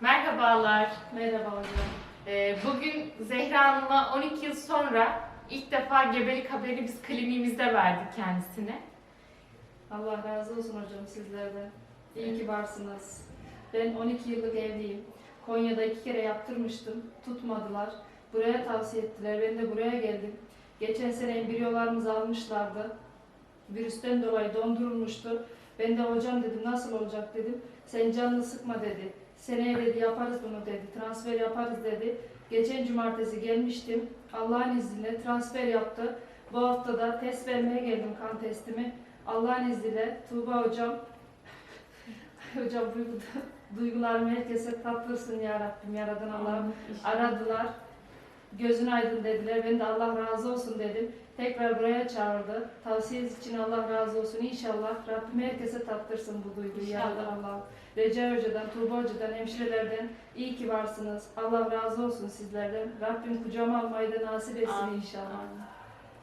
Merhabalar. Merhaba hocam. Ee, Bugün Zehra Hanım'a 12 yıl sonra ilk defa gebelik haberi biz kliniğimizde verdik kendisine. Allah razı olsun hocam sizlerden. İyi ki varsınız. Ben 12 yıllık evliyim. Konya'da iki kere yaptırmıştım. Tutmadılar. Buraya tavsiye ettiler. Ben de buraya geldim. Geçen sene embriyolarımızı almışlardı. Virüsten dolayı dondurulmuştu. Ben de hocam dedim nasıl olacak dedim. Sen canını sıkma dedi. Seneye dedi yaparız bunu dedi. Transfer yaparız dedi. Geçen cumartesi gelmiştim. Allah'ın izniyle transfer yaptı. Bu hafta da test vermeye geldim kan testimi. Allah'ın izniyle Tuğba hocam hocam duygu, duygularımı herkese tatlırsın ya Rabbim yaradan Allah'ım aradılar. Gözün aydın dediler. Ben de Allah razı olsun dedim. Tekrar buraya çağırdı. Tavsiyeniz için Allah razı olsun. İnşallah Rabbim herkese tattırsın bu duyguyu yaradan Allah'ım. Recai Hoca'dan, Tuğba Hoca'dan, hemşirelerden iyi ki varsınız. Allah razı olsun sizlerden. Rabbim kucağıma almayı da nasip etsin Amin. inşallah. Amin.